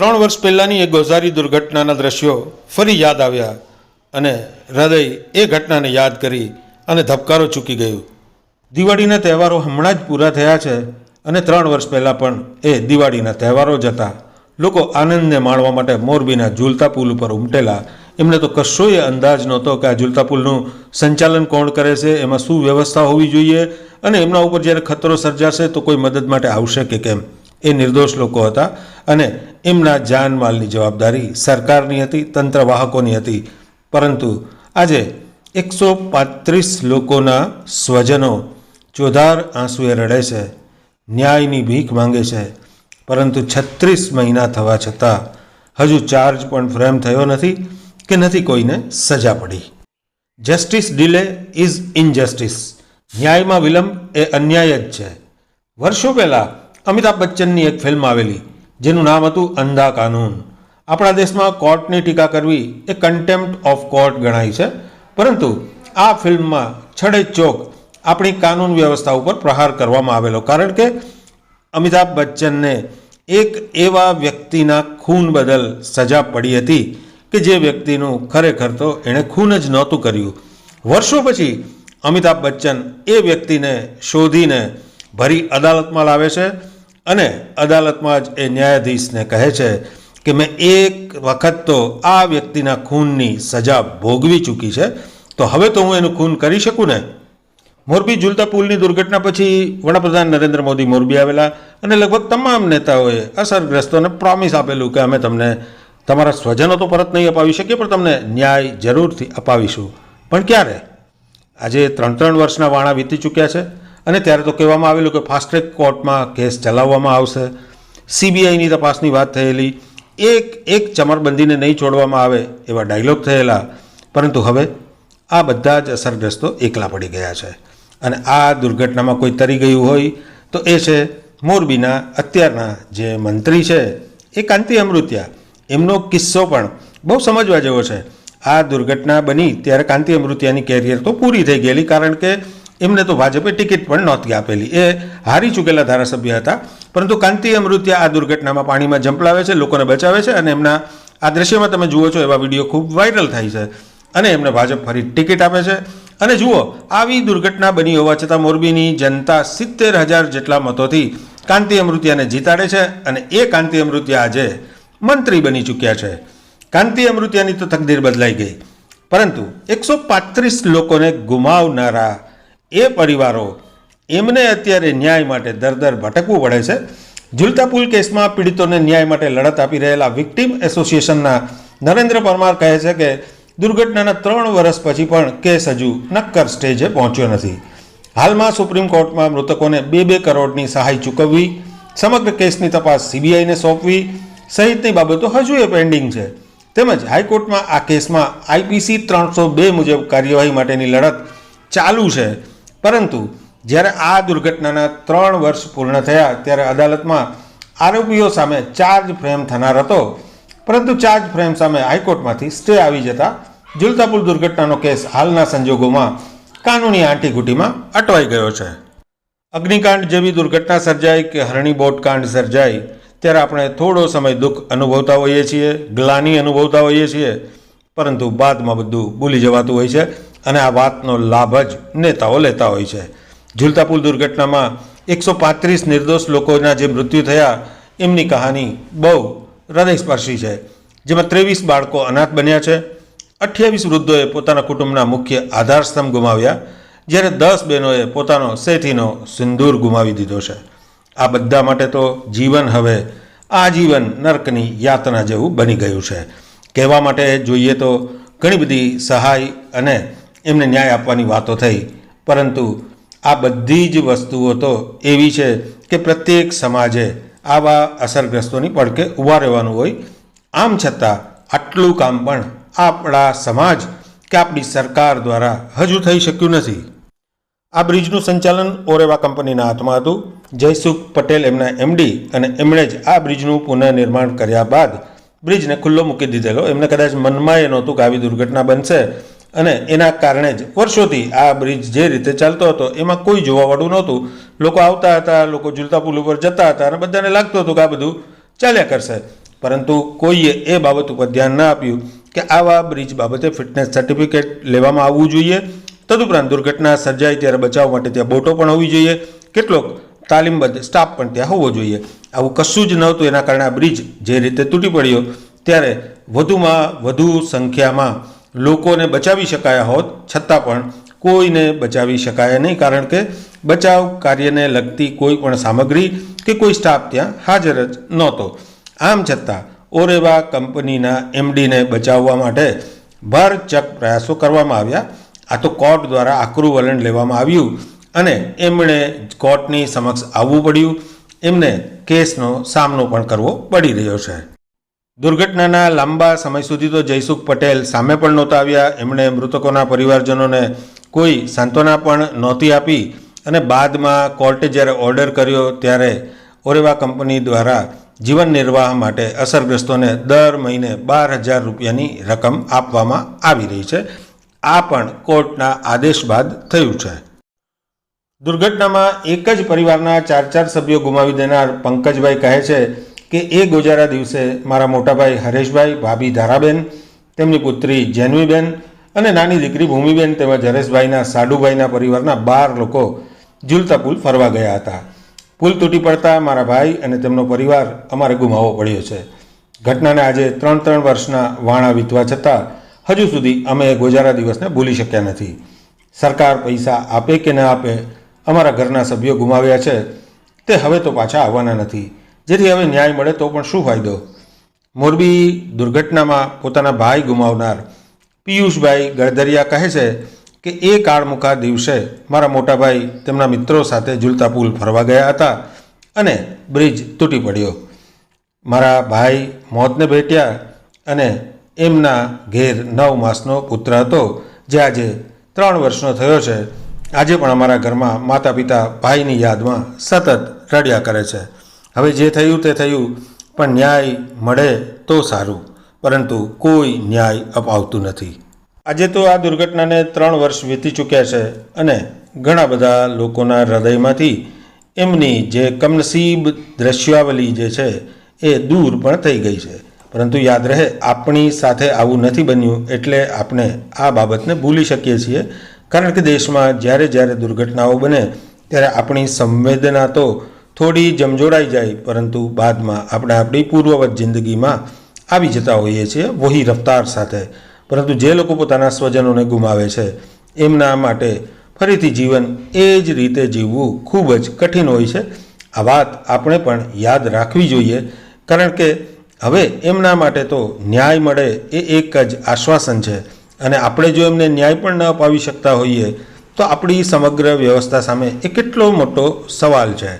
ત્રણ વર્ષ પહેલાંની એ ગોઝારી દુર્ઘટનાના દ્રશ્યો ફરી યાદ આવ્યા અને હૃદય એ ઘટનાને યાદ કરી અને ધબકારો ચૂકી ગયું. દિવાળીના તહેવારો હમણાં જ પૂરા થયા છે અને ત્રણ વર્ષ પહેલાં પણ એ દિવાળીના તહેવારો જ હતા. લોકો આનંદને માણવા માટે મોરબીના ઝૂલતા પુલ ઉપર ઉમટેલા. એમને તો કશોય અંદાજ નહોતો કે આ ઝૂલતા પુલનું સંચાલન કોણ કરે છે, એમાં શું વ્યવસ્થા હોવી જોઈએ અને એમના ઉપર જ્યારે ખતરો સર્જાશે તો કોઈ મદદ માટે આવશે કે કેમ? એ નિર્દોષ લોકો હતા અને એમના જાનમાલની જવાબદારી સરકારની હતી તંત્રવાહકોની હતી. પરંતુ આજે એકસો પાંત્રીસ લોકોના સ્વજનો ચોધાર આંસુએ રડે છે, ન્યાયની ભીખ માંગે છે. પરંતુ છત્રીસ મહિના થવા છતાં હજુ ચાર્જ પણ ફ્રેમ થયો નથી કે નથી કોઈને સજા પડી. Justice delay is injustice. ન્યાયમાં વિલંબ એ અન્યાય જ છે. વર્ષો પહેલાં અમિતાભ બચ્ચનની એક ફિલ્મ આવેલી, જેનું નામ હતું અંધા કાનૂન. આપણા દેશમાં કોર્ટની ટીકા કરવી એ કન્ટેમ્પ્ટ ઓફ કોર્ટ ગણાય છે, પરંતુ આ ફિલ્મમાં છડે ચોક આપણી કાનૂન વ્યવસ્થા ઉપર પ્રહાર કરવામાં આવેલો. કારણ કે અમિતાભ બચ્ચનને એક એવા વ્યક્તિના ખૂન બદલ સજા પડી હતી કે જે વ્યક્તિનું ખરેખર તો એણે ખૂન જ નહોતું કર્યું. વર્ષો પછી અમિતાભ બચ્ચન એ વ્યક્તિને શોધીને ભરી અદાલતમાં લાવે છે અને અદાલતમાં જ એ ન્યાયાધીશને કહે છે કે મેં એક વખત તો આ વ્યક્તિના ખૂનની સજા ભોગવી ચૂકી છે, તો હવે તો હું એનું ખૂન કરી શકું ને? મોરબી ઝૂલતા પુલની દુર્ઘટના પછી વડાપ્રધાન નરેન્દ્ર મોદી મોરબી આવેલા અને લગભગ તમામ નેતાઓએ અસરગ્રસ્તોને પ્રોમિસ આપેલું કે અમે તમને તમારા સ્વજનો તો પરત નહીં અપાવી શકીએ, પણ તમને ન્યાય જરૂરથી અપાવીશું. પણ ક્યારે? આજે ત્રણ ત્રણ વર્ષના વાણા વીતી ચૂક્યા છે. અને ત્યારે તો કહેવામાં આવેલું કે ફાસ્ટ ટ્રેક કોર્ટમાં કેસ ચલાવવામાં આવશે. સીબીઆઈની તપાસની વાત થયેલી. એક એક ચમરબંધીને નહીં છોડવામાં આવે એવા ડાયલોગ થયેલા. પરંતુ હવે આ બધા જ અસરગ્રસ્તો એકલા પડી ગયા છે. અને આ દુર્ઘટનામાં કોઈ તરી ગયું હોય તો એ છે મોરબીના અત્યારના જે મંત્રી છે, એ કાંતિ અમૃત્યા. એમનો કિસ્સો પણ બહુ સમજવા જેવો છે. આ દુર્ઘટના બની ત્યારે કાંતિ અમૃત્યાની કેરિયર તો પૂરી થઈ ગયેલી, કારણ કે એમને તો ભાજપે ટિકિટ પણ નહોતી આપેલી. એ હારી ચૂકેલા ધારાસભ્ય હતા. પરંતુ કાંતિ અમૃત્યા આ દુર્ઘટનામાં પાણીમાં જંપલાવે છે, લોકોને બચાવે છે અને એમના આ દ્રશ્યમાં તમે જુઓ છો એવા વીડિયો ખૂબ વાયરલ થાય છે અને એમને ભાજપ ફરી ટિકિટ આપે છે. અને જુઓ, આવી દુર્ઘટના બની હોવા છતાં મોરબીની જનતા સિત્તેર હજાર જેટલા મતોથી કાંતિ અમૃત્યાને જીતાડે છે અને એ કાંતિ અમૃત્યા આજે મંત્રી બની ચૂક્યા છે. કાંતિ અમૃત્યાની તો તકદીર બદલાઈ ગઈ. પરંતુ એકસો પાંત્રીસ લોકોને ગુમાવનારા એ પરિવારો એમને અત્યારે ન્યાય માટે દર દર ભટકવું પડે છે. ઝુલતા પુલ કેસમાં પીડિતોને ન્યાય માટે લડત આપી રહેલા વિક્ટીમ એસોસિએશનના નરેન્દ્ર પરમાર કહે છે કે દુર્ઘટનાના ત્રણ વર્ષ પછી પણ કેસ હજુ નક્કર સ્ટેજે પહોંચ્યો નથી. હાલમાં સુપ્રીમ કોર્ટમાં મૃતકોને બે બે કરોડની સહાય ચૂકવવી, સમગ્ર કેસની તપાસ સીબીઆઈને સોંપવી સહિતની બાબતો હજુ એ પેન્ડિંગ છે. તેમજ હાઈકોર્ટમાં આ કેસમાં આઈપીસી ત્રણસો બે મુજબ કાર્યવાહી માટેની લડત ચાલુ છે. પરંતુ જ્યારે આ દુર્ઘટનાના ત્રણ વર્ષ પૂર્ણ થયા ત્યારે અદાલતમાં આરોપીઓ સામે ચાર્જ ફ્રેમ થનાર હતો. પરંતુ ચાર્જ ફ્રેમ સામે હાઈકોર્ટમાંથી સ્ટે આવી જતા જુલતાપુર દુર્ઘટનાનો કેસ હાલના સંજોગોમાં કાનૂની આંટીઘૂંટીમાં અટવાઈ ગયો છે. અગ્નિકાંડ જેવી દુર્ઘટના સર્જાય કે હરણી બોટકાંડ સર્જાય ત્યારે આપણે થોડો સમય દુઃખ અનુભવતા હોઈએ છીએ, ગ્લાની અનુભવતા હોઈએ છીએ, પરંતુ બાદમાં બધું ભૂલી જવાતું હોય છે. અને આ વાતનો લાભ જ નેતાઓ લેતા હોય છે. ઝુલતા પુલ દુર્ઘટનામાં એકસો પાંત્રીસ નિર્દોષ લોકોના જે મૃત્યુ થયા, એમની કહાની બહુ હૃદયસ્પર્શી છે. જેમાં ત્રેવીસ બાળકો અનાથ બન્યા છે. અઠ્યાવીસ વૃદ્ધોએ પોતાના કુટુંબના મુખ્ય આધારસ્તંભ ગુમાવ્યા, જ્યારે દસ બહેનોએ પોતાનો સેથીનો સિંદૂર ગુમાવી દીધો છે. આ બધા માટે તો જીવન હવે આજીવન નર્કની યાતના જેવું બની ગયું છે. કહેવા માટે જોઈએ તો ઘણી બધી સહાય અને એમને ન્યાય આપવાની વાતો થઈ. પરંતુ આ બધી જ વસ્તુઓ તો એવી છે કે પ્રત્યેક સમાજે આવા અસરગ્રસ્તોની પડકે ઊભા રહેવાનું હોય. આમ છતાં આટલું કામ પણ આપણા સમાજ કે આપણી સરકાર દ્વારા હજુ થઈ શક્યું નથી. આ બ્રિજનું સંચાલન ઓરેવા કંપનીના હાથમાં હતું. જયસુખ પટેલ એમના એમડી અને એમણે જ આ બ્રિજનું પુનઃનિર્માણ કર્યા બાદ બ્રિજને ખુલ્લો મૂકી દીધેલો. એમને કદાચ મનમાં એ નહોતું કે આવી દુર્ઘટના બનશે. અને એના કારણે જ વર્ષોથી આ બ્રિજ જે રીતે ચાલતો હતો, એમાં કોઈ જોવાવાળું નહોતું. લોકો આવતા હતા, લોકો ઝૂલતા પુલ ઉપર જતા હતા અને બધાને લાગતું હતું કે આ બધું ચાલ્યા કરશે. પરંતુ કોઈએ એ બાબત ઉપર ધ્યાન ના આપ્યું કે આવા બ્રિજ બાબતે ફિટનેસ સર્ટિફિકેટ લેવામાં આવવું જોઈએ. તદુપરાંત દુર્ઘટના સર્જાય ત્યારે બચાવ માટે ત્યાં બોટો પણ હોવી જોઈએ. કેટલોક તાલીમબદ્ધ સ્ટાફ પણ ત્યાં હોવો જોઈએ. આવું કશું જ નહોતું. એના કારણે આ બ્રિજ જે રીતે તૂટી પડ્યો, ત્યારે વધુમાં વધુ સંખ્યામાં લોકોને બચાવી શકાયા હોત, છતાં પણ કોઈને બચાવી શકાય નહીં, કારણ કે બચાવ કાર્યને લગતી કોઈ પણ સામગ્રી કે કોઈ સ્ટાફ ત્યાં હાજર જ નહોતો. આમ છતાં, ઓરેવા કંપનીના એમડીને બચાવવા માટે ભરચક પ્રયાસો કરવામાં આવ્યા. આ તો કોર્ટ દ્વારા આકરું વલણ લેવામાં આવ્યું અને એમણે કોર્ટની સમક્ષ આવવું પડ્યું. એમને કેસનો સામનો પણ કરવો પડી રહ્યો છે. દુર્ઘટનાના લાંબા સમય સુધી તો જયસુખ પટેલ સામે પણ નહોતા આવ્યા. એમણે મૃતકોના પરિવારજનોને કોઈ સાંત્વના પણ નહોતી આપી અને બાદમાં કોર્ટે જ્યારે ઓર્ડર કર્યો ત્યારે ઓરેવા કંપની દ્વારા જીવન નિર્વાહ માટે અસરગ્રસ્તોને દર મહિને બાર હજાર રૂપિયાની રકમ આપવામાં આવી રહી છે. આ પણ કોર્ટના આદેશ બાદ થયું છે. દુર્ઘટનામાં એક જ પરિવારના ચાર ચાર સભ્યો ગુમાવી દેનાર પંકજભાઈ કહે છે કે એ ગોજારા દિવસે મારા મોટાભાઈ હરેશભાઈ ભાભી ધારાબેન, તેમની પુત્રી જેનવીબેન અને નાની દીકરી ભૂમિબેન તેમજ હરેશભાઈના સાડુભાઈના પરિવારના બાર લોકો ઝૂલતા પુલ ફરવા ગયા હતા. પુલ તૂટી પડતા મારા ભાઈ અને તેમનો પરિવાર અમારે ગુમાવવો પડ્યો છે. ઘટનાને આજે ત્રણ ત્રણ વર્ષના વાણા વીતવા છતાં હજુ સુધી અમે એ ગોજારા દિવસને ભૂલી શક્યા નથી. સરકાર પૈસા આપે કે ન આપે અમારા ઘરના સભ્યો ગુમાવ્યા છે, તે હવે તો પાછા આવવાના નથી. જેથી હવે ન્યાય મળે તો પણ શું ફાયદો? મોરબી દુર્ઘટનામાં પોતાના ભાઈ ગુમાવનાર. પિયુષભાઈ ગળદરિયા કહે છે કે એ કાળમુખા દિવસે મારા મોટાભાઈ તેમના મિત્રો સાથે ઝૂલતા પુલ ફરવા ગયા હતા અને બ્રિજ તૂટી પડ્યો. મારા ભાઈ મોતને ભેટ્યા અને એમના ઘેર નવ માસનો પુત્ર હતો જે આજે ત્રણ વર્ષનો થયો છે. આજે પણ અમારા ઘરમાં માતા પિતા ભાઈની યાદમાં સતત રડ્યા કરે છે. હવે જે થયું તે થયું, પણ ન્યાય મળે તો સારું, પરંતુ કોઈ ન્યાય અપાવતું નથી. આજે તો આ દુર્ઘટનાને ત્રણ વર્ષ વીતી ચૂક્યા છે અને ઘણા બધા લોકોના હૃદયમાંથી એમની જે કમનસીબ દ્રશ્યાવલી જે છે એ દૂર પણ થઈ ગઈ છે. પરંતુ યાદ રહે, આપણી સાથે આવું નથી બન્યું એટલે આપણે આ બાબતને ભૂલી શકીએ છીએ. કારણ કે દેશમાં જ્યારે જ્યારે દુર્ઘટનાઓ બને, ત્યારે આપણી સંવેદના તો થોડી જમજોડાઈ જાય, પરંતુ બાદમાં આપણે આપણી પૂર્વવત જિંદગીમાં આવી જતા હોઈએ છીએ વહી રફતાર સાથે. પરંતુ જે લોકો પોતાના સ્વજનોને ગુમાવે છે, એમના માટે ફરીથી જીવન એ જ રીતે જીવવું ખૂબ જ કઠિન હોય છે. આ વાત આપણે પણ યાદ રાખવી જોઈએ, કારણ કે હવે એમના માટે તો ન્યાય મળે એ એક જ આશ્વાસન છે. અને આપણે જો એમને ન્યાય પણ ન અપાવી શકતા હોઈએ, તો આપણી સમગ્ર વ્યવસ્થા સામે એ કેટલો મોટો સવાલ છે.